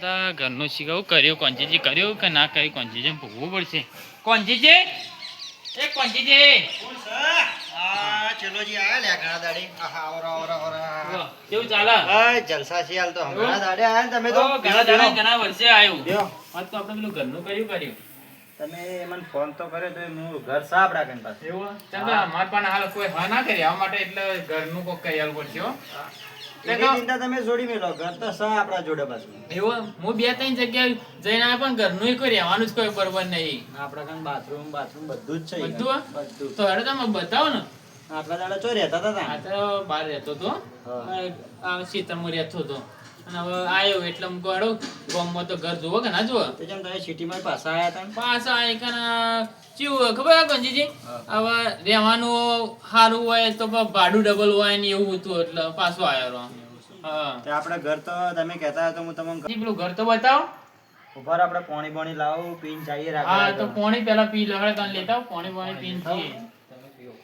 બધા ઘરનું શીખવું કર્યું કોંજીજી કર્યું કે ના કર્યું કોંજીજી ભોગવવું પડશે. કોંજીજી? એ કોંજીજી! હા આયા લ્યા ઘણા દાડે. આહા, ઓરા, ઓરા, ઓરા. કેવું ચાલે? હા, જલસા છે હાલ તો. ઘણા દાડે આયા ને તમે તો? ઘણા દાડા ઘણા વર્ષે આવ્યું આજ તો આપણે પેલું ઘરનું કર્યું કર્યું. તમે મને ફોન તો કર્યો તો હું ઘર સાફ રાખીને પાછું. એવું? પણ હાલ કોઈ હા ના કરી. આ માટે એટલે ઘરનું કોક કરી આવવું પડશે હો. ચિંતા તમે છોડી મેલો ઘર તો સા આપણા જોડે પાછું. એવું હું બે ત્રણ જગ્યાએ જઈને પણ ઘરનું કોઈ રહેવાનું જ કોઈ બરોબર નહીં. આપણા કાન બાથરૂમ બાથરૂમ બધું જ છે બધું બધું. તો હેડો તમે બતાવો ને. આપણા દાડા ચો રહેતા હતા આ તો બહાર રહેતો હતો. શીતળમાં રહેતો હતો. અને હવે આવ્યો એટલે હું કહું ગામમાં તો ઘર જુઓ કે ના જુઓ? તો જેમ તમે સિટીમાં પાછા આવ્યા હતા પાછા આવી કાના ચીવું ખબર હે ગંજીજી? હવે રહેવાનું સારું હોય તો ભાડું ડબલ હોય ને એવું હતું એટલે પાછો આવ્યો હા. તે આપણે ઘર તો તમે કહેતા હતા હું તમને પેલું ઘર તો બતાવો. ઉપર આપણે પાણી પાણી લાવો પીન ચાઈએ હા તો પાણી પેલા પી લો તને લેતા પોણી પાણી પીને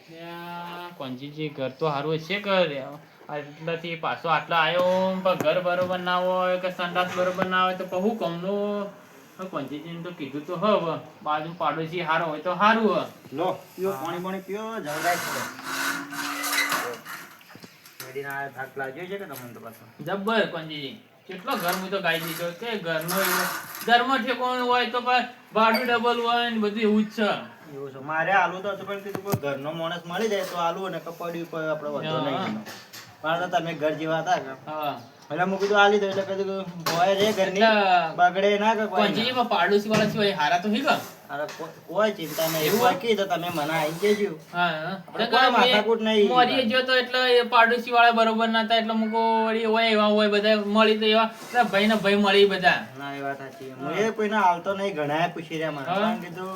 ત્યાં કોંજીજી ઘર તો સારું છે કે આટલાથી પાછો આટલો આવ્યો પણ ઘર બરોબર ના હોય કે સંડાસ બરોબર ના હોય તો બહુ કમનું કોંજીજીને તો કીધું તો હવે બાજુ પાડોશી હારો હોય તો હારું હ. લો. પીઓ પાણી પાણી પીઓ જવરાય છે. થાક લાગ્યો છે કે તમને તો પાછો? જબ્બર કોંજીજી કેટલો ઘર હું તો ગાઈ દીધો. કે ઘરનો ઘરમાં ઠેકોણું હોય તો ભાડું ડબલ હોય ને બધું એવું જ છે. એવું છે. મારે આલુ તો હતું પણ કીધું કોઈ ઘરનો માણસ મળી જાય તો આલુ અને કપડ્યું કોઈ આપણે વધુ નહીં. પણ તમે ઘર જેવા હતા એટલે મેં કીધું આલી દો એટલે કીધું કે હોય રે ઘરની બગડે ના કે કોઈ પાડોશી વાળા છે હારા તો હીક અરે કોઈ ચિંતા નહીં. એવું? કોઈ તો તમે મને આવી જજો હા કોઈ માથાકૂટ નહીં. મોરીએ જો તો એટલે એ પાડોશી વાળા બરોબર ના હતા એટલે મુકો વળી હોય એવા હોય બધા મળી તો એવા. ભાઈ ને ભાઈ મળી બધા. ના એ વાત સાચી. હું એ કોઈને હાલતો નહીં ઘણા પૂછી રહ્યા મને હા. કીધું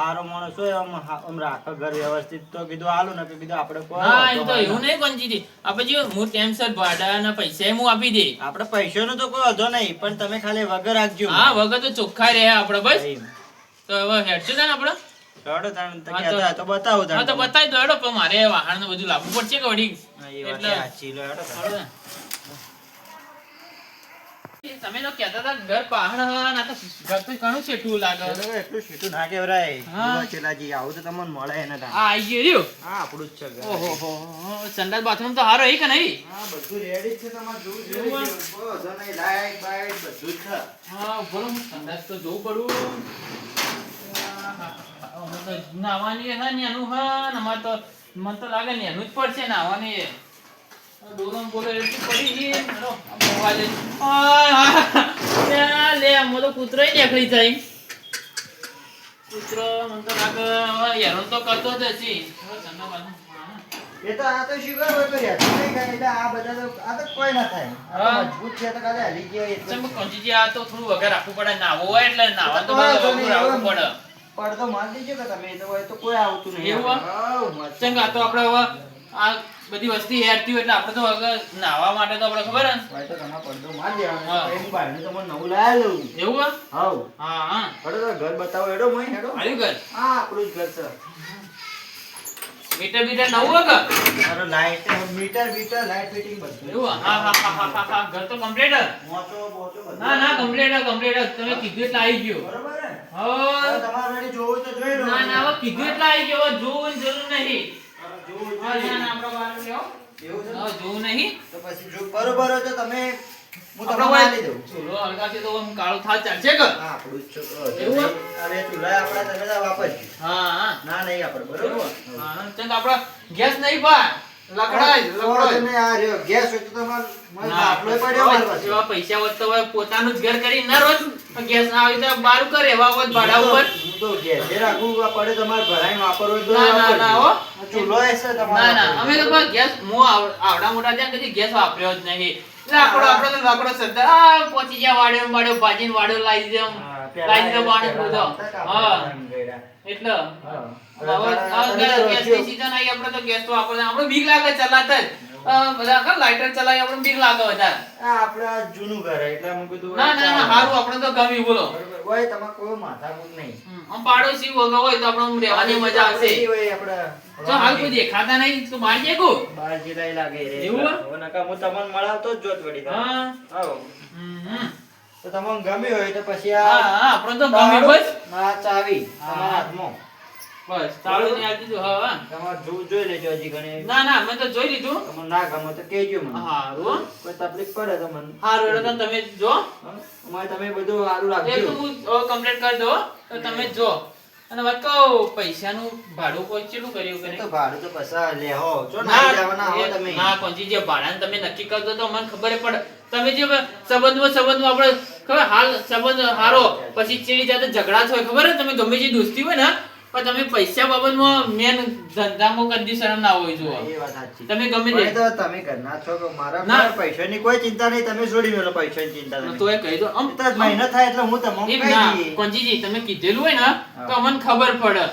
સારો માણસ હોય આમ આમ રાખે ઘર વ્યવસ્થિત. તો કીધું હાલો ને કીધું આપણે કોઈ હા એ તો એવું નહીં કોંજીજી આપણે જો હું ટેમસર ભાડાના પૈસા હું આપી દે? આપણે પૈસાનો તો કોઈ વધો નહીં પણ તમે ખાલી વગર રાખજો. હા વગર તો ચોખ્ખા રહે આપણે બસ. તો હવે હેડશું ને આપણે? હેડો તાણ તો કહેતા તો- બતાવો તાણ હા તો બતાવી દો હેડો પણ મારે વાહન બધું લાવવું પડશે કે વાત એટલે- હેડો હેડો ને. તમે તો કહેતા હતા ઘર પહાડ હવા તો ઘર તો ઘણું છેટું લાગે એટલું સીધું ના કહેવરાય. ચેલાજી, આવું તો તમને મળે એને તાણ. આઈ ગયું હા, આપણું જ છે ઘર. ઓહો સંડાસ બાથરૂમ તો હારો હે કે નહીં હા, બધું ready છે, તમારે જોવું વાંધો નહીં, light, બાઇટ બધું જ છે. હા બોલો સંડાસ તો જોવું પડું નાવાની હે ને એનું હા ને અમારે તો મને તો લાગે ને એનું જ પડશે નાવાની એ બોલે એટલી પડી ગઈ હેલો, મોવા લે. આ, આ, લે આમાં તો કૂતરો દેખાઈ જાય. કૂતરો મને તો લાગે હવે તો કરતો જ. એ તો આ તો sugar હોય તો રહેતું એટલે આ બધા તો આ તો કોઈ ના થાય. મજબૂત છે તો ખાલી હાલી ગયા એટલે ચમ આ તો થોડું વગર રાખવું પડે. નાવો હોય એટલે નાવા તો રાખવું પડે. પડતો મારી દેજો કે તમે તો હોય તો કોઈ આવતું નહીં. એવું. ચંગ તો આપણે હવે આ બધી વસ્તી હેરતી હોય એટલે આપણે તો નાવા માટે તો આપણે ખબર ને? હોય તો તમારે પડદો મારી દેવાનો. હા. પછી હું તમને નવું લાવી લઉં. એવું હે? હાવ. હા હા. હેડો તો ઘર બતાવો હેડો મોય હેડો. આવ્યું ઘર? હા આપણું જ ઘર છે. મીટર બીટર નવું હે કે મારો લાઈટ મીટર બીટર લાઈટ ફિટિંગ બધું એવું? હા હા હા હા હા હા. ઘર તો કમ્પ્લીટ હે? મોચો બોચો ના ના કમ્પ્લીટ હે કમ્પ્લીટ તમે કીધું એટલે આવી ગયું. બરોબર હે? તમારે જોવું તો જોઈ લો. ના ના હવે કીધું એટલે આવી ગયું. હવે જોવું જરૂર નહીં. જોવું નહીં. તો પછી જો બરોબર તો તમે હું તમને આલી દઉં. ચૂલો હળગાવશે તો કાળું થાળ ચાલશે કે? હા આપણું છોકરો એવું હે? અરે ચૂલા આપણા તમે વાપરજો હા હા. ના નહીં આપણે બરોબર? હા ગેસ નહીં પા હોય પાસે. જેવા પૈસા હોત તો હવે પોતાનું જ ઘર કરી ના રોજ ગેસ ના આવી તો બારું કરે એવા હોત ભાડા ઉપર. તો ગેસે રાખું પડે તમારે ભરાઈને વાપરવો ના, ના, ના, હો. ચૂલો હશે તમારે ના ના અમે તો ગેસ હું આવડા મોટા ત્યાં કદી ગેસ વાપર્યો જ નહીં. લાકડો આપણો તો લાકડો સરદાર આ પહોંચી ગયા વાડ્યો વાડે ભાજીને વાડો લાવી દે લાવી દે બાણે હા. એટલે? હા. પાડોશી વગર હોય તો આપણે રહેવાની મજા આવશે. આપણે હોય આપણે જો હાલ કોઈ દેખાતા નહીં તો બહાર જઈ ગયું બાર જિલ્લાએ લાગે રે. એવું નકા હું તમને મળાવતો જ જોત વળી હા. આવો. હમ, હમ. તો તમને ગમ્યું હોય તો પછી આ આપણે તો ગમ્યું બસ. આ ચાવી તમારા હાથમાં. બસ ને આપી દીધું હા હા. તમારે જોઈ લેજો હજી ઘણી. ના ના મેં તો જોઈ લીધું. તમને ના ગમે તો કહેજો મને. હારું કોઈ તકલીફ પડે તો મને. હારું એટલે તો તમે જો. અમારે તમે બધું સારું એ તો રાખજો હું કમ્પ્લીટ કરી દો તો તમે જો. અને પૈસાનું ભાડું કોઈ કેટલું કર્યું કરે તો ભાડું તો પૈસા લેહો જો ના તમે. ના કોણજી જે ભાડાને તમે નક્કી કરી દો તો મને ખબર પડે. તમે જે સંબંધમાં સંબંધમાં આપણે ખબર હાલ સંબંધ હારો પછી ચીડી જાતે ઝઘડા થાય ખબર હે? તમે ગમે જે દોસ્તી હોય ને પણ તમે પૈસા બાબતમાં મેન ધંધામાં કદી શરમ ના હોય જુઓ. એ વાત સાચી. તમે ગમે તે તો તમે કરના છો કે મારા ના. પૈસાની કોઈ ચિંતા નહીં તમે છોડી મેલો પૈસાની ચિંતા નહીં તો એ કહી દો. આમ તો મહિનો થાય એટલે હું તમને કહી દઈ દઈએ. તમે કીધેલું હોય ને તો અમને ખબર પડે.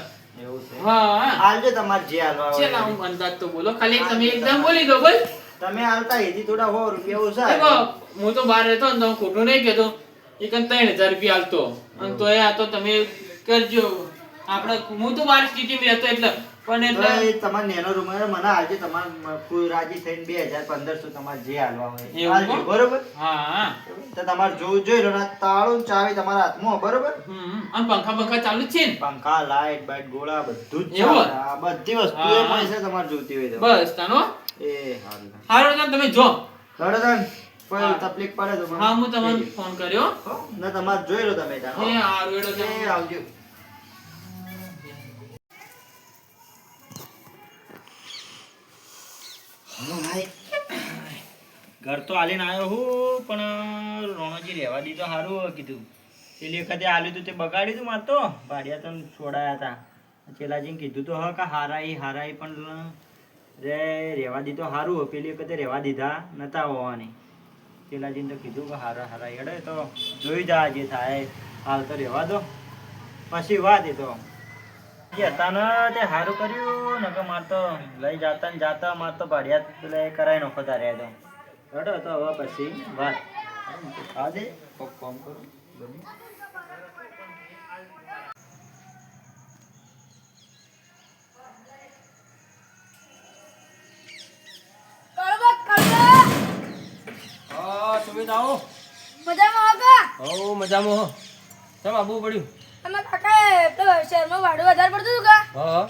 એવું છે. હા. હાલજો તમાર જે હાલવા છે હોય. હું અંદાજ તો બોલો. ખાલી તમે એકદમ બોલી દો બસ. તમે હાલતા એથી થોડા સો રૂપિયા ઓછા હું તો બહાર રહેતો ને તો હું ખોટું નહીં કહેતો. એક ત્રણ હજાર રૂપિયા હાલતો અને તો એ આ તો તમે કરજો. આપણે હું તો બહાર સ્થિતિમાં રહેતો એટલે પણ એટલે તમારે નેનો રૂમ મને આજે તમારે કોઈ રાજી થઈને બે હજાર પંદરસો તમારે જે હાલવા હોય? બરોબર? હા. તો તમારે જોવું જોઈ લો તાળું ચાવી તમારા હાથમાં બરોબર? અને પંખા પંખા ચાલુ જ છે ને? પંખા લાઈટ બાઈટ ગોળા બધું જ બધી વસ્તુ. એ પૈસા તમારે જોતી હોય બસ તાનો એ હાલ હારો તમે જો. હારો તાન. તકલીફ પડે તો હા હું તમને ફોન કર્યો. ના તમારે જોઈ લો તમે? એ આવજો. ઘર તો આલીને આવ્યો હું, પણ રોણોજી રહેવા દીધો સારું કીધું. પેલી વખતે આલ્યું તું તે બગાડ્યું તું માર તો? ભાડિયા તો છોડાયા હતા ચેલાજીને કીધું તો, હા, કે હારાઈ હારાઈ, પણ રે, રહેવા દીધો સારું પેલી વખતે રહેવા દીધા નતા હોવાની. ચેલાજીને તો કીધું કે હારા હારા અડે તો જોઈ જા જે થાય, હાલ તો રહેવા દો. પછી વાત એ તો. જે હતા ને તે સારું કર્યું નકર માર તો લઈ જાતા ને જાતા માર તો ભાડિયા પેલા એ કરાઈ નાખો તારે તો. તો હવે પછી. વાત આ કોક કામ કરું બની. કળવા કળવા હા સુમિત આવો. મજામાં હો મજામાં હો. આવવું પડ્યું? અમે કાકા પેલો શહેરમાં ભાડું વધારે પડતું હતું કા? હા.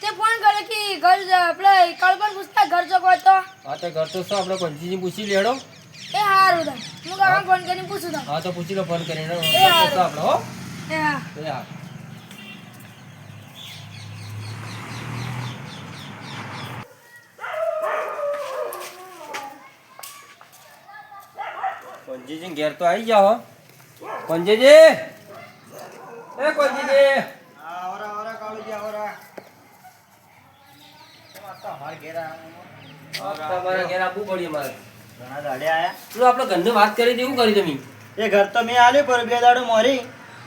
તે ફોન કરે કે ઘર આપણે કળપણ પૂછતા ઘર ચોકો તો. હા તો ઘર તો શું આપણે પંચીજી પૂછી લેડો એ હારું થાય હું કાકા ફોન કરીને પૂછું તા હા તો પૂછી લો ફોન કરીને. એ તો હારું. આપણે હો? એ હા. એ હા. પંજીજી ઘેર તો આવી જાઓ પંજીજી એ પંજીજી આવરા આવરા કાળુજી આવરા આ ઘેર આયા. તમારે ઘેર આવવું પડ્યું મારે ઘણા દાડે આયા. પેલું આપણે ઘરની વાત કરી હતી કરી તમે? એ ઘર તો મેં આલ્યું પર બે દાડો મોરી.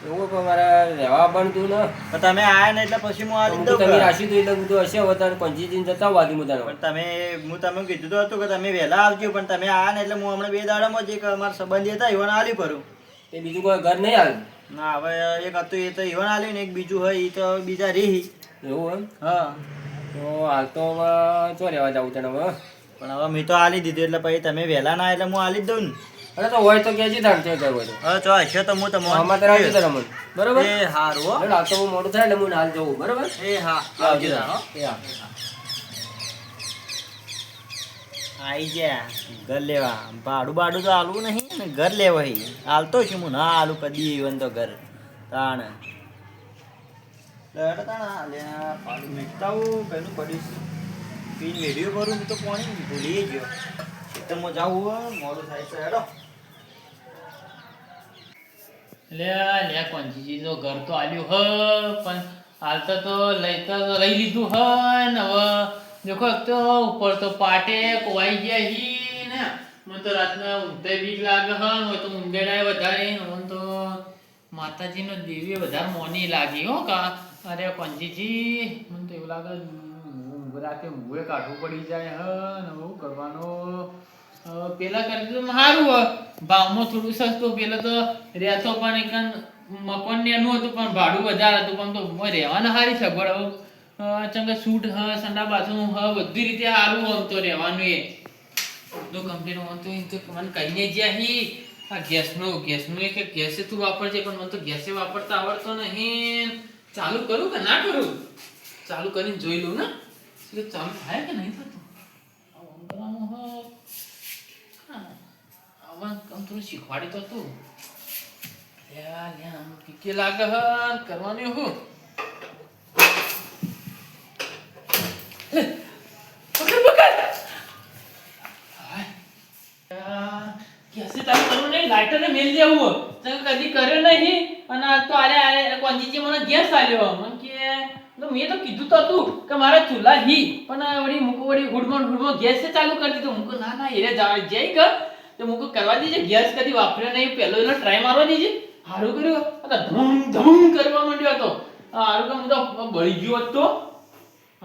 એવું પણ મારે રહેવા બનતું ને. પણ તમે આયા ને એટલે પછી હું આલી દઉં તમે રાશી તો એટલે તો હશે વધારે પંચીજી જતા વાદી મુદાનો પણ તમે હું તમને કીધું તો હતું કે તમે વહેલા આવજો પણ તમે આયા ને એટલે હું હમણાં બે દાડામાં જ અમારા સંબંધી હતા ઈવન આલી ભરું. તે બીજું કોઈ ઘર નહીં આવ્યું ના હવે એક હતું એ તો ઈવન આલી ને એક બીજું હોય એ તો બીજા રહી. એવું એમ? હા. તો હાલ તો હવે ચો રહેવા જવું તને હવે? પણ હવે મેં તો આલી દીધું એટલે પછી તમે વહેલા ના એટલે હું આલી જ દઉં ને. અરે તો હોય તો કેજી તાર છે હોય તો હવે તો હશે તો હું તમને આમાં તો રાખી તરમ બરોબર? એ હારું હો. હાલ તો હું મોડું થાય એટલે હું હાલ જવું. બરોબર? એ હા આવજો હા એ હા. આઈ ગયા. ઘર લેવા. ભાડું બાડું તો આલવું નહીં ને ઘર લેવા હી. આલતો છું હું ના આલું કદી ઈવન તો ઘર. તાણ. લેટ તાણ લે પાણી મીઠતા હું પેલું પડીશ. પીન વેડિયો કરું હું તો પાણી ભૂલી ગયો. ખેતરમાં જાવું મોડું થાય છે હેડો. લે લે કોંજીજી તો ઘર તો આલ્યું હ પણ હાલતા તો લઈતા તો લઈ લીધું હ ને હવે દેખો, એક તો ઉપર તો પાટે કોવાઈ ગયા હી ને. મને તો રાતના ઊંઘતે બીક લાગે હ હવે તો ઊંઘેડાય વધારે. હવે તો માતાજીનો દેવી વધારે મોની લાગી હો, કા. અરે પંજીજી મને તો એવું લાગે ઊંઘ રાતે ઊંઘે કાઢવું પડી જાય હ, ને હવે કરવાનો? પેલા કરી તો સારું હ. ભાવમાં થોડું સસ્તું, પેલા તો રહેતો પણ એક મકાન ને એનું હતું, પણ ભાડું વધારે હતું, પણ તો રહેવાના સારી સગવડ હવે ચંગા સૂટ હ, સંડા બાથરૂમ હ, બધી રીતે સારું આમ તો રહેવાનું એ. બધું કમ્પ્લીટ આમ તો એ તો મને કહીને જ્યાં હી આ ગેસનું ગેસનું એ કે ગેસે તું વાપરજે, પણ મને તો ગેસે વાપરતા આવડતો નહીં. ચાલુ કરું કે ના કરું? ચાલુ કરીને જોઈ લઉં ને. કે ચાલુ થાય કે નહીં થતું? આ કરવાનું હો. કામ થોડું શીખવાડી તો તું. લ્યા લ્યા કે લાગે હ કરવાનું હું. પકડ પકડ. લાઇટરને મેલ દેવું તો કદી કર્યો નહીં? અને તો આરે આરે કોંજીજી મને ગેસ આલ્યો. મને કે તો મેં તો કીધું તો હતું કે મારા ચૂલા હી. પણ વળી મૂકો, વળી હુડમણ હુડમણ ગેસ ચાલુ કરી દીધો. મૂકો, ના ના, એરે જાય જઈ ક તો મૂકો, કરવા દીજે, ગેસ કદી વાપર્યો નહીં. પહેલો એનો ટ્રાય મારવા દીજે. હારું કર્યું. ધમ, ધૂમ કરવા માંડ્યો હતો. હારું કે હું તો બળી ગયો હોત.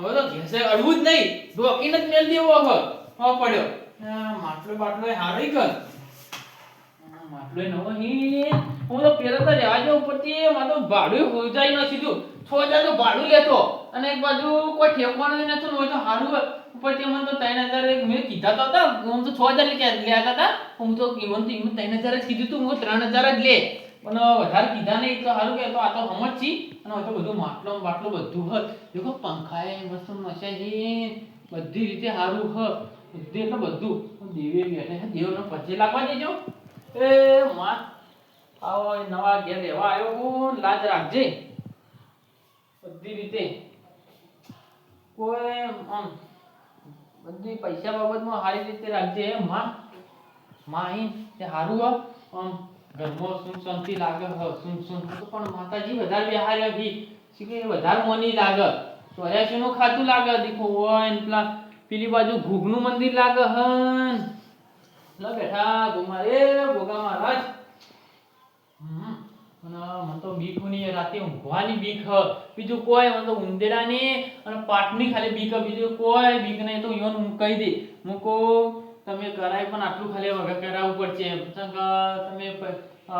હવે તો ઘેસે અડવું જ નહીં. ઢોકીને જ મેલ દેવો હવે. હો પડ્યો. માટલો બાટલો એ હારો કર. માટલો નવો હી. હું તો પેલા તો રહેવા જો ઉપરથી માં તો ભાડું હોઈ જાય ન સીધું છ હજાર તો ભાડું લેતો. અને એક બાજુ કોઈ ઠેકવાનું નથી, હોય તો હારું ઉપરથી મને તો ત્રણ હજાર મેં કીધા તો હતા. હું તો છ હજાર લેતા હતા. હું તો ઇવન તો ઇવન ત્રણ હજાર જ કીધું તું. હું ત્રણ હજાર જ લે. પણ વધારે કીધા નહીં તો સારું કે, તો આ તો હમજ છી. અને હવે તો બધું માટલો બાટલો બધું હ દેખો એ મસ્ત મશા બધી રીતે સારું હ બધી એટલે બધું. દેવે બેઠે દેવનો પછી લાગવા દેજો. એ માં, આવો નવા ઘેર રહેવા આવ્યો હું, લાજ રાખજે. બધી રીતે. કોઈ આમ બધી પૈસા બાબતમાં સારી રીતે રાખજે માં. માહી, તે સારું આમ ઘરમાં સુન શાંતિ લાગે, હ, સુન તો પણ માતાજી વધારે બેહાર્યા ભી. શીખે વધારે મોની લાગે? ચોર્યાસી નું ખાતું લાગે દીખો હોય પેલા પેલી બાજુ ઘૂઘનું મંદિર લાગે હન. લ બેઠા ગોમા રે ગોગા મહારાજ. મને તો બીકની રાતે ઊંઘવાની બીક, હ. બીજું કોઈ, મને તો ઉંદેડાની અને પાટની ખાલી બીક બીજું કોઈ બીક નહીં. તો યોન હું દે. મૂકો. તમે કરાય પણ આટલું ખાલી વગર કરાવવું પડશે એમ. તમે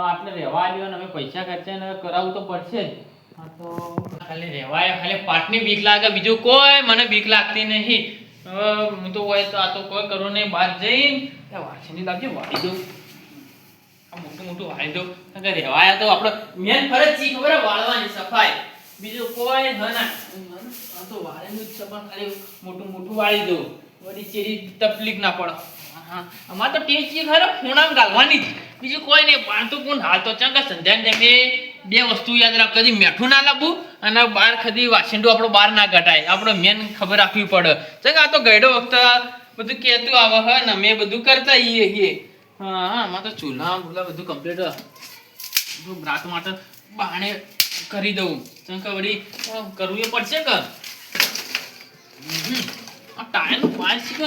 આટલે રહેવા આવ્યો અને અમે પૈસા ખર્ચે ને કરાવવું તો પડશે જ. તો ખાલી રહેવાય, ખાલી પાટની બીક લાગે, બીજું કોઈ મને બીક લાગતી નહીં. હું તો હોય તો આ તો કોઈ કરો નહીં, બહાર જઈને. વાસણી લાગજે વાળી દઉં? મોટું મોટું વાળી દઉં. કારણ કે રહેવાય તો આપણે મેન ફરજ છે, ખબર વાળવાની સફાઈ. બીજું કોઈ ના આ તો વાળેનું જ છે, પણ ખાલી મોટું મોટું વાળી દઉં. વળી ચેરી તકલીફ ના પડે. હા. અમાર તો ટેસ્ટ છે ખરો, ખૂણામાં ગાલવાની જ. બીજું કોઈ નહીં બહાર તો કોણ હાલ તો ચંગા સંધ્યાને ટાઈમે બે વસ્તુ યાદ રાખ, કદી મેઠું ના લાવવું અને બહાર કદી વાસંડું આપણો બહાર ના ઘટાય. આપણે મેન ખબર રાખવી પડે. ચંગા, આ તો ગયડો વખત બધું કહેતું આવે હ ને મેં બધું કરતા ઈએ ઈએ હા હા, આમાં તો ચૂલા ભૂલા બધું કમ્પ્લીટ બધું રાત માટે બાણે કરી દઉં. ચંકા વળી કરવું એ પડશે કે. આ ટાયરનું પાંચ કે?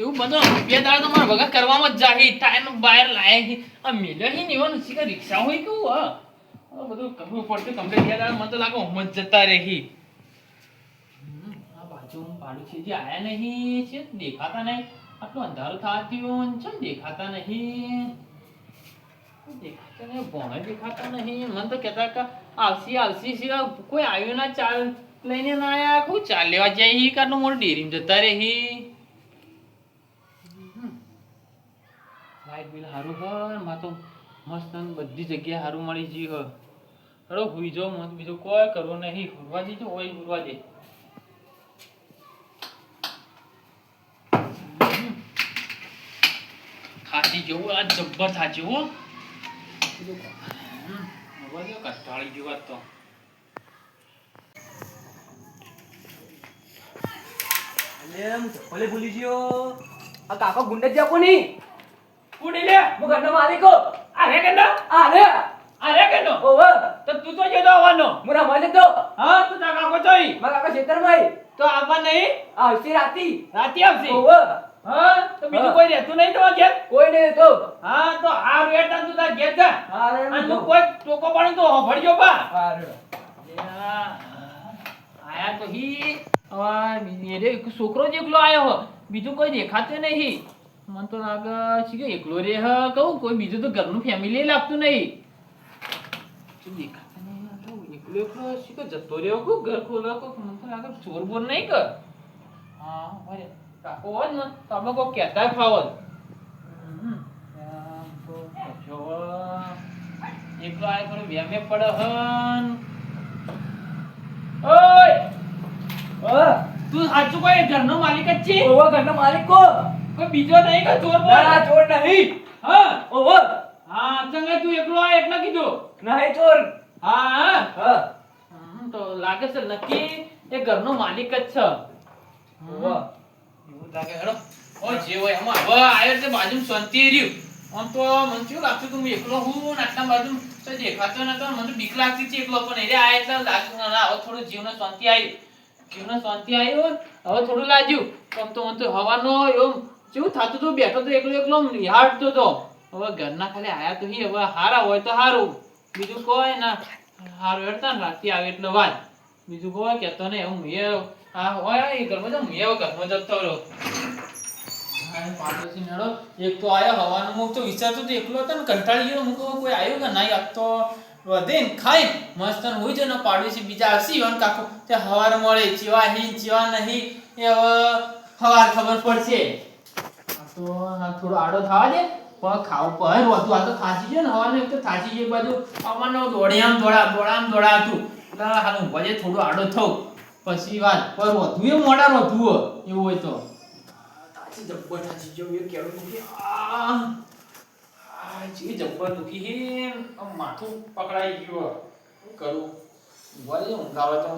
એવું બધું બે દાડા તો મારા વગર કરવામાં જ જાહી. ટાઈમ બહાર લાયા આ મેલ્યો હી ને એવાનું શીખર રિક્ષા હોય કેવું, હા. બધું કરવું પડતું કમ્પ્લીટ બે દાડા મને તો લાગે હોમ જ જતા રહી. આ બાજુ જે આયા નહીં છે, દેખાતા નહીં. આટલું અંધારું થવાથી છે, દેખાતા નહીં. દેખાતા નહીં, ભોણે દેખાતા નહીં. મને તો કહેતા કે આવશી આવશી સિવાય કોઈ આવ્યું ના, ચાલ લઈને ના આયા કોઈ ચાલ લેવા જાય હી કારનું ડેરી ડેરીમાં જતા રે હી લાઈટ બિલ સારું હ માં મસ્ત બધી જગ્યાએ સારું મળી ગયું હ. હુઈ જાઓ મત બીજું કોઈ કરવું નહીં. હુરવા દેજો હોય હુરવા દે. ખાસી જેવું, આ જબ્બર થાચી હો. કંટાળી આજ તો. ચપ્પલે ભૂલી ગયો. આ કાકો ગુંડે જ કોની કુડી લે. હું ઘરનો માલિકો અરે કેનો આ રે. અરે કેનો ઓવ. તો તું તો જેતો આવવાનો. હું રમવા જતો હા તું તા કાકો ચોઈ મારા કાકા ખેતરમાં તો આવવા નહીં? આવશે રાતી. રાતે આવશે? હા તો બીજું. કોઈ રહેતું નહીં તો ઘેર? કોઈ નહીં તો હા તો આ રેટા તું તા ઘેર જા. અને તું કોઈ ટોકો પાણી તો હોભળજો બા. આયા તો હી. એક છોકરો જ એકલો આયો હો. બીજું કોઈ દેખાતું નહીં મને તો લાગે છે કે એકલો રે હ, કહું, કોઈ બીજું તો ઘરનું ફેમિલી લાગતું નહીં. એકલો એકલો કે જતો રહ્યો? કો ઘર ખોલો કો મને તો લાગે ચોર બોર નહીં કર. હા અરે કાકો હોય ને, તમે કોઈ કહેતા. આમ એકલો આય કરો વ્યામે પડ હન ઓય તું સાચું કોઈ ઘરનો માલિક જ છે? ઓવા ઘરનો માલિક કો કોઈ બીજો નહીં કે ચોર ના ચોર નહીં. હા. ઓવો હા ચંગે તું એકલો આ એટલે કીધું. નહીં ચોર. હા હા. તો લાગે છે નક્કી એ ઘરનો માલિક જ છે. ઓવા એવું લાગે હેડો. ઓ જે હોય એમાં. હવે આયો એટલે બાજુ શાંતિ રહ્યું. આમ તો મને શું લાગતું તું એકલો હું આટલા બાજુ તો દેખાતો નતો મને તો બીક લાગતી હતી એકલો પણ એટલે આ એટલે લાગતું ના, હવે થોડું જીવને શાંતિ આવી. જીવને શાંતિ આવી હવે થોડું લાગ્યું. પણ તો મને તો હવાનો એવું કેવું થતું હતું બેઠો તો એકલો એકલો નિહાળતો તો. હવે ઘરના ખાલી આયા તો હી, હવે હારા હોય તો હારું. બીજું કોઈ ના. હારું હેડતા ને રાતથી આવે એટલે વાત. બીજું કોઈ કહેતો નહીં. હું મેં આ હોય એ ઘરમાં તો મેં ઘરમાં જતો રહ્યો. તો હવાનું હું તો વિચારતો તો એકલો હતો કંટાળી ગયો હું કહું કે નહીં? આ તો વધે ને મસ્ત હોય છે ને પાડોશી બીજા આવશે ઈવન કાકો. તે મળે, ચેવા હી ચેવા નહીં. એ ખબર પડશે. તો આ થોડો આડો થવા દે. પણ ખાવ પર વધુ આ તો થાચી છે ને હવાનું તો થાચી છે બાજુ. અમારનો દોડે આમ દોડા દોડામ આમ દોડા હતું એટલે હાલ હું ભજે થોડો આડો થઉં. પછી વાત પર વધુ એ મોડા વધુ હો, એવું હોય તો. થાચી જબ્બર થાચી ગયો એ કેળું દુખી આ જે જબ્બર દુખી હે માથું પકડાઈ ગયું કરું? ઊંઘવા દે ઊંઘ આવે તો.